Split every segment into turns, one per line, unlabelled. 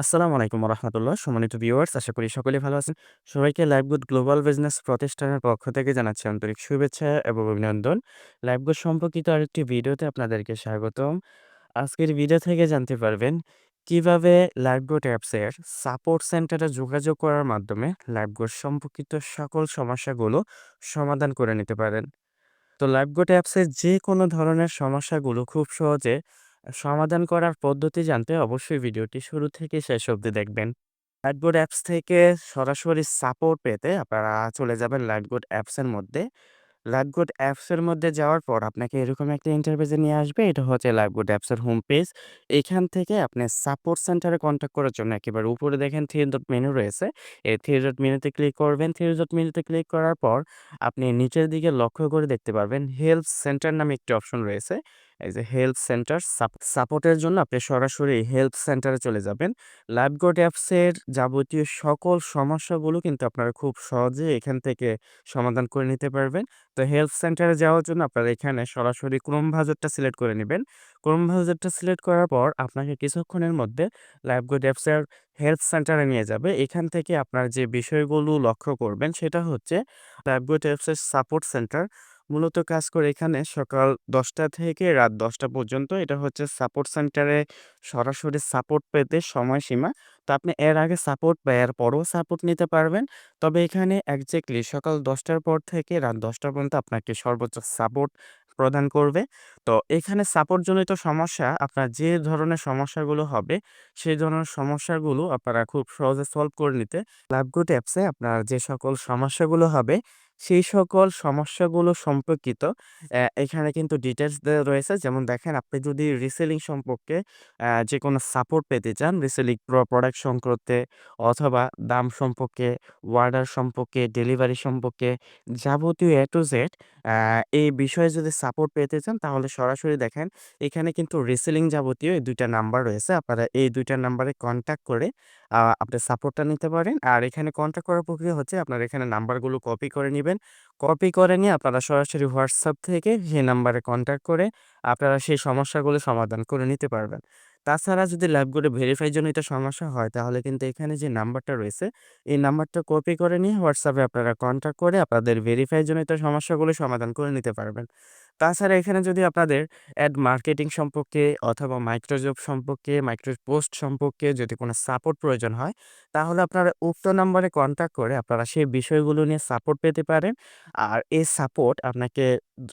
আসসালামু আলাইকুম রহমতুল্লাহ সম্মানিত ভিউয়ার্স, আশা করি সকলেই ভালো আছেন। সবাইকে লাইভগুড গ্লোবাল বিজনেস প্রতিষ্ঠানের পক্ষ থেকে জানাচ্ছি আন্তরিক শুভেচ্ছা এবং অভিনন্দন। লাইভগুড সম্পর্কিত আরেকটি ভিডিওতে আপনাদেরকে স্বাগতম। আজকের ভিডিও থেকে জানতে পারবেন কীভাবে লাইভগুড অ্যাপসের সাপোর্ট সেন্টারে যোগাযোগ করার মাধ্যমে লাইভগুড সম্পর্কিত সকল সমস্যাগুলো সমাধান করে নিতে পারেন। তো লাইভগুড অ্যাপসের যে কোনো ধরনের সমস্যাগুলো খুব সহজে সমাধান করার পদ্ধতি জানতে অবশ্যই ভিডিওটি শুরু থেকে শেষ অবধি দেখবেন। লাইটবোর্ড অ্যাপস থেকে সরাসরি সাপোর্ট পেতে আপনারা চলে যাবেন লাইটবোর্ড অ্যাপসের মধ্যে। লাইটবোর্ড অ্যাপসের মধ্যে যাওয়ার পর আপনাকে এরকম একটা ইন্টারফেসে নিয়ে আসবে। এটা হচ্ছে লাইটবোর্ড অ্যাপসের হোম পেজ। এখান থেকে আপনি সাপোর্ট সেন্টারে কন্ট্যাক্ট করার জন্য একেবারে উপরে দেখেন থ্রি ডট মেনু রয়েছে। এই থ্রি ডট মেনুতে ক্লিক করবেন। থ্রি ডট মেনুতে ক্লিক করার পর আপনি নিচের দিকে লক্ষ্য করে দেখতে পারবেন হেল্প সেন্টার নামে একটি অপশন রয়েছে। এই যে হেল্প সেন্টার সাপোর্টের জন্য আপনি সরাসরি হেল্প সেন্টারে চলে যাবেন। লাইফগোড অ্যাপসের যাবতীয় সকল সমস্যাগুলো কিন্তু আপনারা খুব সহজে এখান থেকে সমাধান করে নিতে পারবেন। তো হেল্প সেন্টারে যাওয়ার জন্য আপনারা এখানে সরাসরি ক্রোম ব্রাউজারটা সিলেক্ট করে নেবেন ক্রোম ব্রাউজারটা সিলেক্ট করার পর আপনাকে কিছুক্ষণের মধ্যে লাইফগোড অ্যাপসের হেল্প সেন্টারে নিয়ে যাবে। এখান থেকে আপনার যে বিষয়গুলো লক্ষ্য করবেন সেটা হচ্ছে লাইফগোড অ্যাপসের সাপোর্ট সেন্টার। মূলত কাজ করে এখানে সকাল ১০টা থেকে রাত ১০টা পর্যন্ত। এটা হচ্ছে সাপোর্ট সেন্টারে সরাসরি সাপোর্ট পেতে সময়সীমা। তো আপনি এর আগে সাপোর্ট বা এর পরেও সাপোর্ট নিতে পারবেন। তবে এখানে এক্সাক্টলি সকাল ১০টার পর থেকে রাত ১০টা পর্যন্ত আপনাকে সর্বোচ্চ সাপোর্ট প্রদান করবে। তো এখানে সাপোর্টজনিত সমস্যা আপনার যে ধরনের সমস্যাগুলো হবে, সেই ধরনের সমস্যাগুলো আপনারা খুব সহজে সলভ করে নিতে লাভগুড অ্যাপসে আপনার যে সকল সমস্যাগুলো হবে সেই সকল সমস্যাগুলো সম্পর্কিত এখানে কিন্তু ডিটেইলস দেওয়া রয়েছে। যেমন দেখেন আপনি যদি রিসেলিং সম্পর্কে অ্যা যেকোনো সাপোর্ট পেতে চান, রিসেলিং প্র প্রোডাক্ট সংক্রান্তে অথবা দাম সম্পর্কে, অর্ডার সম্পর্কে, ডেলিভারি সম্পর্কে যাবতীয় এ টু জেড এই বিষয়ে যদি সাপোর্ট পেতে চান তাহলে সরাসরি দেখেন এখানে কিন্তু রিসেলিং যাবতীয় এই ২ টা নাম্বার রয়েছে। আপনারা এই ২ টা নাম্বারে কনট্যাক্ট করে আ আপনি সাপোর্টটা নিতে পারেন। আর এখানে কনট্যাক্ট করার প্রক্রিয়া হচ্ছে আপনারা এখানে নাম্বারগুলো কপি করে নিবেন। কপি করে নিয়ে আপনারা সরাসরি হোয়াটসঅ্যাপ থেকে সেই নাম্বারে কন্ট্যাক্ট করে আপনারা সেই সমস্যাগুলো সমাধান করে নিতে পারবেন। তাছাড়া যদি ল্যাবগুলো ভেরিফাই জনিত সমস্যা হয় তাহলে কিন্তু এখানে যে নাম্বারটা রয়েছে, এই নাম্বারটা কপি করে নিয়ে হোয়াটসঅ্যাপে আপনারা কন্ট্যাক্ট করে আপনাদের ভেরিফাই জনিত সমস্যাগুলো সমাধান করে নিতে পারবেন। তাছাড়া এখানে যদি আপনাদের অ্যাড মার্কেটিং সম্পর্কে অথবা মাইক্রোজব সম্পর্কে, মাইক্রো পোস্ট সম্পর্কে যদি কোনো সাপোর্ট প্রয়োজন হয়, তাহলে আপনারা উক্ত নাম্বারে কনট্যাক্ট করে আপনারা সেই বিষয়গুলো নিয়ে সাপোর্ট পেতে পারেন। আর এই সাপোর্ট আপনাকে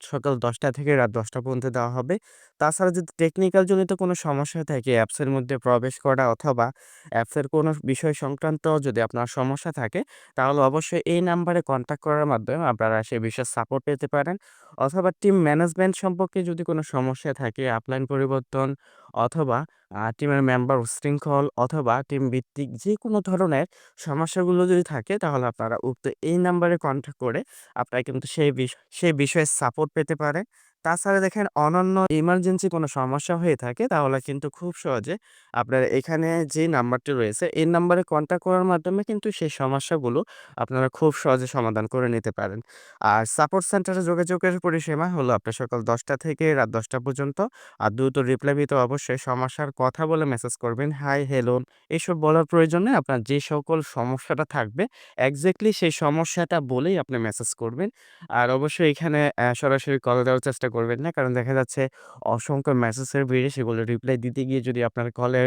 সকাল ১০টা থেকে রাত ১০টা পর্যন্ত দেওয়া হবে। তাছাড়া যদি টেকনিক্যাল জনিত কোনো সমস্যা থাকে অ্যাপসের মধ্যে প্রবেশ করা অথবা অ্যাপসের কোনো বিষয় সংক্রান্ত যদি আপনার সমস্যা থাকে, তাহলে অবশ্যই এই নাম্বারে কনট্যাক্ট করার মাধ্যমে আপনারা সেই বিষয়ে সাপোর্ট পেতে পারেন। অথবা টিম ম্যানেজমেন্ট সম্পর্কে যদি কোনো সমস্যা থাকে, আপলাইন পরিবর্তন অথবা টিমের মেম্বার উশৃঙ্খল অথবা টিম ভিত্তিক যে কোনো ধরনের সমস্যাগুলো যদি থাকে তাহলে আপনারা উক্ত এই নাম্বারে কন্ট্যাক্ট করে আপনারা কিন্তু সেই বিষয় সেই বিষয়ে সাপোর্ট পেতে পারেন। তাছাড়া দেখেন অনন্য ইমার্জেন্সি কোনো সমস্যা হয়ে থাকে তাহলে কিন্তু খুব সহজে আপনার এখানে যে নাম্বারটি রয়েছে এই নাম্বারে কন্ট্যাক্ট করার মাধ্যমে কিন্তু সেই সমস্যাগুলো আপনারা খুব সহজে সমাধান করে নিতে পারেন। আর সাপোর্ট সেন্টারে যোগাযোগের পরিসীমা হলো আপনার সকাল ১০টা থেকে রাত ১০টা পর্যন্ত। আর দ্রুত রিপ্লাই পেতে অবশ্যই সমস্যার কথা বলে মেসেজ করবেন। হাই, হ্যালো এসব বলার প্রয়োজনে আপনার যে সকল সমস্যাটা থাকবে এক্সাক্টলি সেই সমস্যাটা বলেই আপনি মেসেজ করবেন। আর অবশ্যই এখানে সরাসরি কল দেওয়ার চেষ্টা করবেন না। কারণ দেখা যাচ্ছে অসংখ্য মেসেজের ভিড়ে সেগুলো রিপ্লাই দিতে গিয়ে যদি আপনার কলে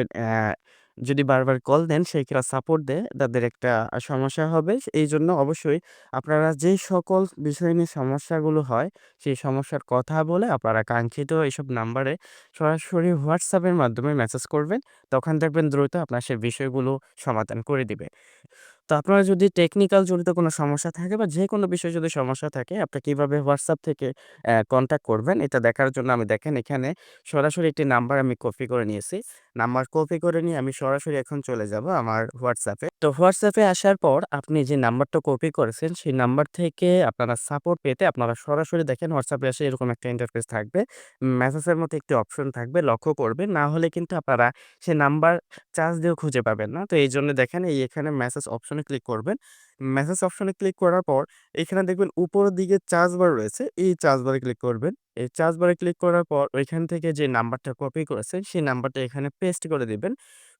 যদি বারবার কল দেন সেক্ষেত্রে সাপোর্ট দেয়, তাদের একটা সমস্যা হবে। এই জন্য অবশ্যই আপনারা যে সকল বিষয় নিয়ে সমস্যাগুলো হয়, সেই সমস্যার কথা বলে আপনারা কাঙ্ক্ষিত এইসব নাম্বারে সরাসরি হোয়াটসঅ্যাপের মাধ্যমে মেসেজ করবেন। তখন দেখবেন দ্রুত আপনার সেই বিষয়গুলো সমাধান করে দিবে। তো আপনারা যদি টেকনিক্যাল জড়িত কোনো সমস্যা থাকে বা যে কোনো বিষয়ে যদি সমস্যা থাকে, আপনি কীভাবে হোয়াটসঅ্যাপ থেকে কন্ট্যাক্ট করবেন এটা দেখার জন্য আমি দেখেন এখানে সরাসরি একটি নাম্বার আমি কপি করে নিয়েছি। নাম্বার কপি করে নিয়ে আমি সরাসরি এখন চলে যাব আমার হোয়াটসঅ্যাপে তো এ আসার পর আপনি যে নাম্বারটা কপি করেছেন, সেই নাম্বার থেকে আপনারা সাপোর্ট পেতে আপনারা সরাসরি দেখেন এ আসে এরকম একটা ইন্টারফেস থাকবে। মেসেজের মতো একটি অপশন থাকবে, লক্ষ্য করবেন। না হলে কিন্তু আপনারা সে নাম্বার চার্জ দিয়েও খুঁজে পাবেন না। তো এই জন্য দেখেন এই এখানে মেসেজ অপশনে ক্লিক করবেন। মেসেজ অপশনে ক্লিক করার পর এখানে দেখবেন উপরের দিকে চার্জ বার রয়েছে। এই চার্জ বারে ক্লিক করবেন। এই চার্জ বারে ক্লিক করার পর ওইখান থেকে যে নাম্বারটা কপি করেছেন সেই নাম্বারটা এখানে পেস্ট করে দিবেন।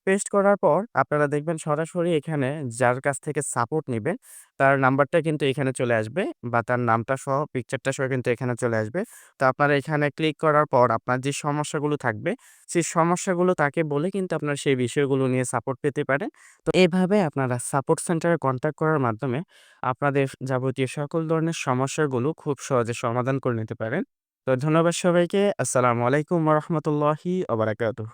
পেস্ট করার পর আপনারা দেখবেন সরাসরি এখানে যার কাছ থেকে সাপোর্ট নেবেন তার নাম্বারটা কিন্তু এখানে চলে আসবে বা তার নামটা সহ পিকচারটা সহ কিন্তু এখানে চলে আসবে। তো আপনারা এখানে ক্লিক করার পর আপনার যে সমস্যাগুলো থাকবে, সেই সমস্যাগুলো তাকে বলে কিন্তু আপনার সেই বিষয়গুলো নিয়ে সাপোর্ট পেতে পারেন। তো এভাবে আপনারা সাপোর্ট সেন্টারে কনট্যাক্ট করার মাধ্যমে আপনাদের যাবতীয় সকল ধরনের সমস্যাগুলো খুব সহজে সমাধান করে নিতে পারেন। তো ধন্যবাদ সবাইকে। আসসালামু আলাইকুম রহমতুল্লাহি ওবরাকাতহ।